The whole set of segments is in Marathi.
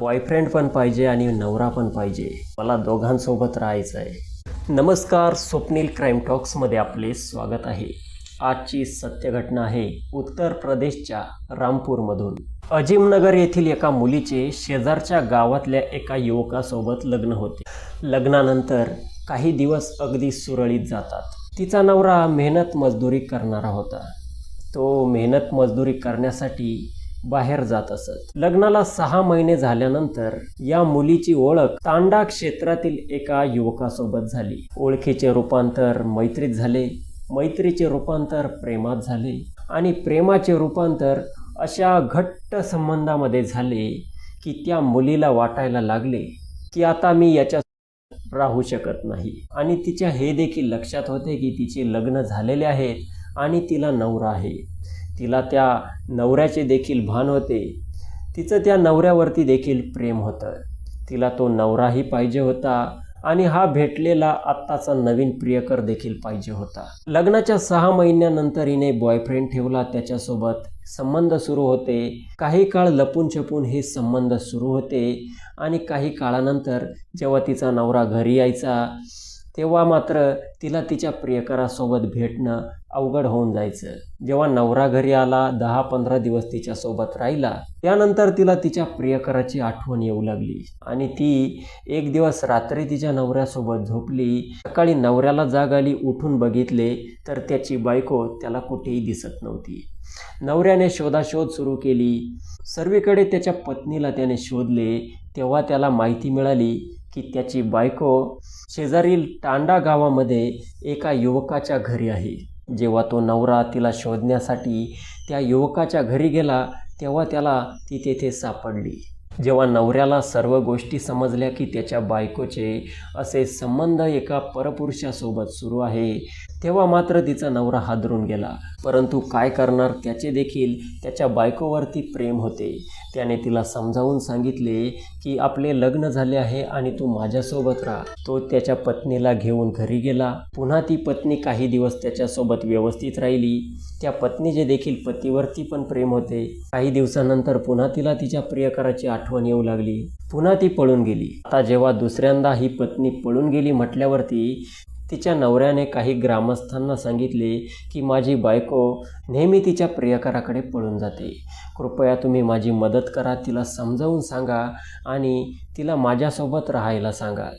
बॉयफ्रेंड पण पाहिजे आणि नवरा पण पाहिजे. मला दोघांसोबत राहायचं आहे नमस्कार स्वप्नील क्राईम टॉक्समध्ये आपले स्वागत आहे. आजची सत्य घटना आहे उत्तर प्रदेशच्या रामपूरमधून. अजिमनगर येथील एका मुलीचे शेजारच्या गावातल्या एका युवकासोबत लग्न होते. लग्नानंतर काही दिवस अगदी सुरळीत जातात. तिचा नवरा मेहनत मजदुरी करणारा होता. तो मेहनत मजदुरी करण्यासाठी बाहेर जात असत. लग्नाला सहा महिने झाल्यानंतर या मुलीची ओळख तांडा क्षेत्रातील एका युवकासोबत झाली. ओळखीचे रूपांतर मैत्रीत झाले. मैत्रीचे रूपांतर प्रेमात झाले आणि प्रेमाचे रूपांतर अशा घट्ट संबंधामध्ये झाले की त्या मुलीला वाटायला लागले की आता मी याच्या राहू शकत नाही. आणि तिच्या हे देखील लक्षात होते की तिचे लग्न झालेले आहेत आणि तिला नवरा आहे. तिला त्या नवऱ्याचे देखील भान होते. तिचं त्या नवऱ्यावरती देखील प्रेम होतं. तिला तो नवराही पाहिजे होता आणि हा भेटलेला आत्ताचा नवीन प्रियकर देखील पाहिजे होता. लग्नाच्या सहा महिन्यानंतर हिने बॉयफ्रेंड ठेवला. त्याच्यासोबत संबंध सुरू होते. काही काळ लपून छपून हे संबंध सुरू होते आणि काही काळानंतर जेव्हा तिचा नवरा घरी यायचा तेव्हा मात्र तिला तिच्या प्रियकरासोबत भेटणं अवघड होऊन जायचं. जेव्हा नवरा घरी आला दहा पंधरा दिवस तिच्यासोबत राहिला त्यानंतर तिला तिच्या प्रियकराची आठवण येऊ लागली. आणि ती एक दिवस रात्री तिच्या नवऱ्यासोबत झोपली. सकाळी नवऱ्याला जाग आली उठून बघितले तर त्याची बायको त्याला कुठेही दिसत नव्हती. नवऱ्याने शोधाशोध सुरू केली. सर्वीकडे त्याच्या पत्नीला त्याने शोधले. तेव्हा त्याला माहिती मिळाली की त्याची बायको शेजारील तांडा गावामध्ये एका युवकाच्या घरी आहे. जेव्हा तो नवरा तिला शोधण्यासाठी त्या युवकाच्या घरी गेला तेव्हा त्याला ती तेथे सापडली. जेव्हा नवऱ्याला सर्व गोष्टी समजल्या की त्याच्या बायकोचे असे संबंध एका परपुरुषासोबत सुरू आहे तेव्हा मात्र तिचा नवरा हादरून गेला. परंतु काय करणार त्याचे देखील त्याच्या बायकोवरती प्रेम होते. त्याने तिला समजावून सांगितले की आपले लग्न झाले आहे आणि तू माझ्यासोबत राहा. तो त्याच्या पत्नीला घेऊन घरी गेला. पुन्हा ती पत्नी काही दिवस त्याच्यासोबत व्यवस्थित राहिली. त्या पत्नीचे देखील पतीवरती पण प्रेम होते. काही दिवसानंतर पुन्हा तिला तिच्या प्रियकराची आठवण येऊ लागली. पुन्हा ती पळून गेली. आता जेव्हा दुसऱ्यांदा ही पत्नी पळून गेली म्हटल्यावरती तिच्या नवऱ्याने काही ग्रामस्थांना सांगितले की माझी बायको नेहमी तिच्या प्रियकराकडे पळून जाते. कृपया तुम्ही माझी मदत करा तिला समजावून सांगा आणि तिला माझ्यासोबत राहायला सांगा.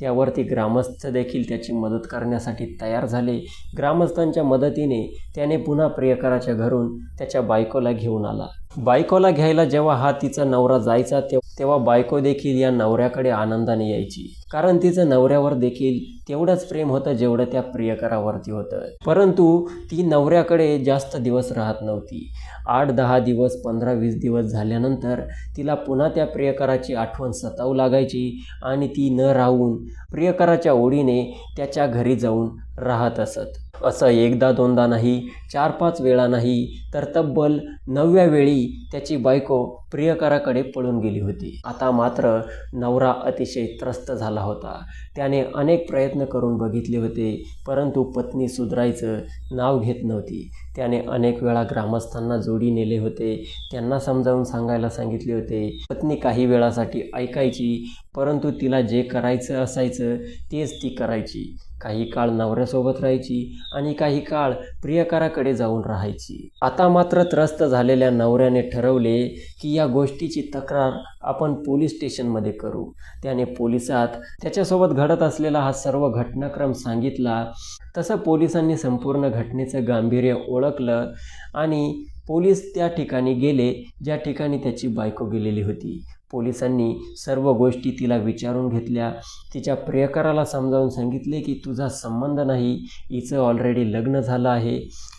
त्यावरती ग्रामस्थ देखील त्याची मदत करण्यासाठी तयार झाले. ग्रामस्थांच्या मदतीने त्याने पुन्हा प्रियकराच्या घरून त्याच्या बायकोला घेऊन आला. बायकोला घ्यायला जेव्हा हा तिचा नवरा जायचा तेव्हा तेव्हा बायको देखील या नवऱ्याकडे आनंदाने यायची. कारण तिचं नवऱ्यावर देखील तेवढंच प्रेम होतं जेवढं त्या प्रियकरावरती होतं. परंतु ती नवऱ्याकडे जास्त दिवस राहत नव्हती. आठ दहा दिवस पंधरा वीस दिवस झाल्यानंतर तिला पुन्हा त्या प्रियकराची आठवण सतावू लागायची आणि ती न राहून प्रियकराच्या ओढीने त्याच्या घरी जाऊन राहत असत. असं एकदा दोनदा नाही चार पाच वेळा नाही तर तब्बल नवव्या वेळी त्याची बायको प्रियकराकडे पळून गेली होती. आता मात्र नवरा अतिशय त्रस्त झाला होता. त्याने अनेक प्रयत्न करून बघितले होते परंतु पत्नी सुधरायचं नाव घेत नव्हती. त्याने अनेक वेळा ग्रामस्थांना जोडी नेले होते. त्यांना समजावून सांगायला सांगितले होते पत्नी काही वेळासाठी ऐकायची परंतु तिला जे करायचं असायचं तेच ती करायची. काही काळ नवऱ्यासोबत राहायची आणि काही काळ प्रियकराकडे जाऊन राहायची. आता मात्र त्रस्त झालेल्या नवऱ्याने ठरवले की या गोष्टीची तक्रार आपण पोलीस स्टेशनमध्ये करू. त्याने पोलिसात त्याच्यासोबत घडत असलेला हा सर्व घटनाक्रम सांगितला. तसं पोलिसांनी संपूर्ण घटनेचं गांभीर्य ओळखलं आणि पोलीस त्या ठिकाणी गेले ज्या ठिकाणी त्याची बायको गेलेली होती. पोलिसांनी सर्व गोष्टी तिला विचारून घेतल्या. तिच्या प्रियकराला समजावून सांगितले की तुझा संबंध नाही हिचं ऑलरेडी लग्न झालं आहे.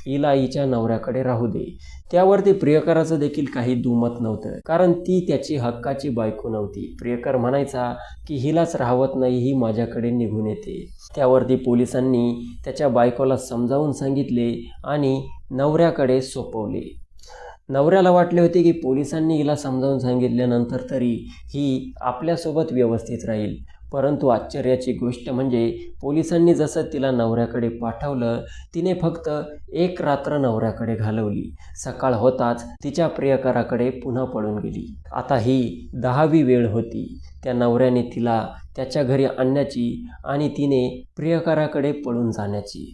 हिला हिच्या नवऱ्याकडे राहू दे. त्यावरती प्रियकराचं देखील काही दुमत नव्हतं कारण ती त्याची हक्काची बायको नव्हती. प्रियकर म्हणायचा की हिलाच राहवत नाही ही माझ्याकडे निघून येते. त्यावरती पोलिसांनी त्याच्या बायकोला समजावून सांगितले आणि नवऱ्याकडे सोपवले. नवऱ्याला वाटले होते की पोलिसांनी हिला समजावून सांगितल्यानंतर तरी ही आपल्यासोबत व्यवस्थित राहील. परंतु आश्चर्याची गोष्ट म्हणजे पोलिसांनी जसं तिला नवऱ्याकडे पाठवलं तिने फक्त एक रात्र नवऱ्याकडे घालवली. सकाळ होताच तिच्या प्रियकराकडे पुन्हा पळून गेली. आता ही दहावी वेळ होती. त्या नवऱ्याने तिला त्याच्या घरी आणण्याची आणि तिने प्रियकराकडे पळून जाण्याची.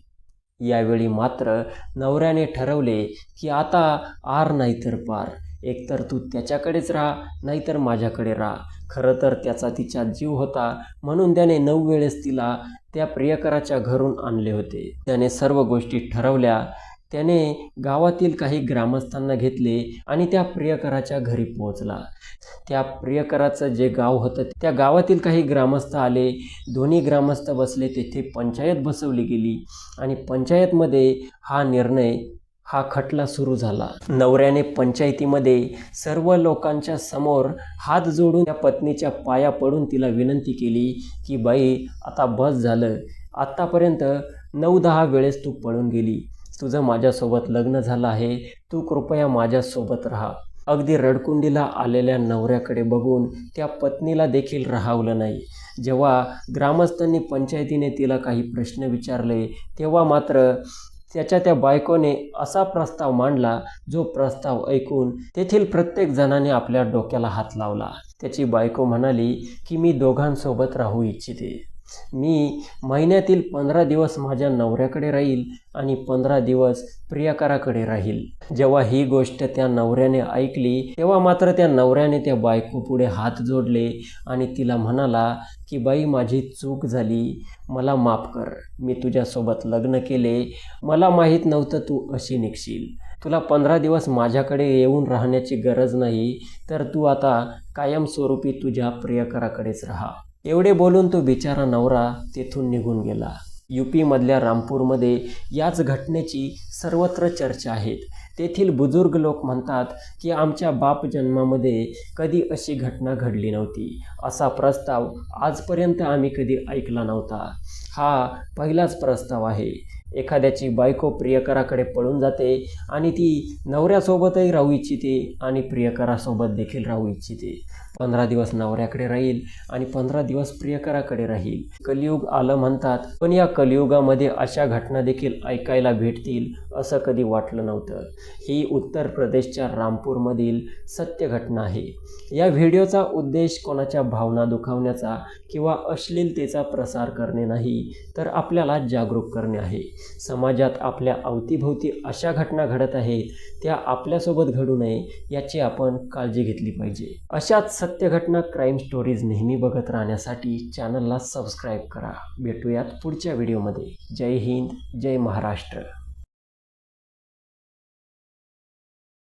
यावेळी मात्र नवऱ्याने ठरवले की आता आर नाहीतर पार. एकतर तू त्याच्याकडेच राहा नाहीतर माझ्याकडे राहा. खरं तर त्याचा तिच्या जीव होता म्हणून त्याने नऊ वेळेस तिला त्या प्रियकराच्या घरून आणले होते. त्याने सर्व गोष्टी ठरवल्या. त्याने गावातील काही ग्रामस्थांना घेतले आणि त्या प्रियकराच्या घरी पोहोचला. त्या प्रियकराचं जे गाव होतं त्या गावातील काही ग्रामस्थ आले. दोन्ही ग्रामस्थ बसले. तेथे पंचायत बसवली गेली आणि पंचायतमध्ये हा निर्णय हा खटला सुरू झाला. नवऱ्याने पंचायतीमध्ये सर्व लोकांच्या समोर हात जोडून त्या पत्नीच्या पाया पडून तिला विनंती केली की बाई आता बस झालं. आत्तापर्यंत नऊ दहा वेळेस तू पळून गेली. तुझं माझ्यासोबत लग्न झालं आहे तू कृपया माझ्यासोबत राहा. अगदी रडकुंडीला आलेल्या नवऱ्याकडे बघून त्या पत्नीला देखील राहावलं नाही. जेव्हा ग्रामस्थांनी पंचायतीने तिला काही प्रश्न विचारले तेव्हा मात्र त्याच्या त्या बायकोने असा प्रस्ताव मांडला जो प्रस्ताव ऐकून तेथील प्रत्येक जणाने आपल्या डोक्याला हात लावला. त्याची बायको म्हणाली की मी दोघांसोबत राहू इच्छिते. मी महिन्यातील पंधरा दिवस माझ्या नवऱ्याकडे राहील आणि पंधरा दिवस प्रियकराकडे राहील. जेव्हा ही गोष्ट त्या नवऱ्याने ऐकली तेव्हा मात्र त्या नवऱ्याने त्या बायको पुढे हात जोडले आणि तिला म्हणाला की बाई माझी चूक झाली. मला माफ कर. मी तुझ्यासोबत लग्न केले. मला माहीत नव्हतं तू अशी निघशील. तुला पंधरा दिवस माझ्याकडे येऊन राहण्याची गरज नाही. तर तू आता कायमस्वरूपी तुझ्या प्रियकराकडेच राहा. एवढे बोलून तो बिचारा नवरा तेथून निघून गेला. यू पीमधल्या रामपूरमध्ये याच घटनेची सर्वत्र चर्चा आहेत. तेथील बुजुर्ग लोक म्हणतात की आमच्या बाप जन्मामध्ये कधी अशी घटना घडली नव्हती. असा प्रस्ताव आजपर्यंत आम्ही कधी ऐकला नव्हता. हा पहिलाच प्रस्ताव आहे. एखाद्याची बायको प्रियकराकडे पळून जाते आणि ती नवऱ्यासोबतही राहू इच्छिते आणि प्रियकरासोबत देखील राहू इच्छिते. पंधरा दिवस नवऱ्याकडे राहील आणि पंधरा दिवस प्रियकराकडे राहील. कलियुग आलं म्हणतात पण या कलियुगामध्ये अशा घटना देखील ऐकायला भेटतील असं कधी वाटलं नव्हतं. ही उत्तर प्रदेशच्या रामपूरमधील सत्य घटना आहे. या व्हिडिओचा उद्देश कोणाच्या भावना दुखावण्याचा किंवा अश्लीलतेचा प्रसार करणे नाही तर आपल्याला जागरूक करणे आहे. समाजात आपल्या अवतीभोवती अशा घटना घडत आहेत त्या आपल्यासोबत घडू नये याची आपण काळजी घेतली पाहिजे. अशाच सत्य घटना क्राईम स्टोरीज नेहमी बघत राहण्यासाठी चॅनलला सबस्क्राईब करा. भेटूयात पुढच्या व्हिडिओमध्ये जय हिंद जय महाराष्ट्र.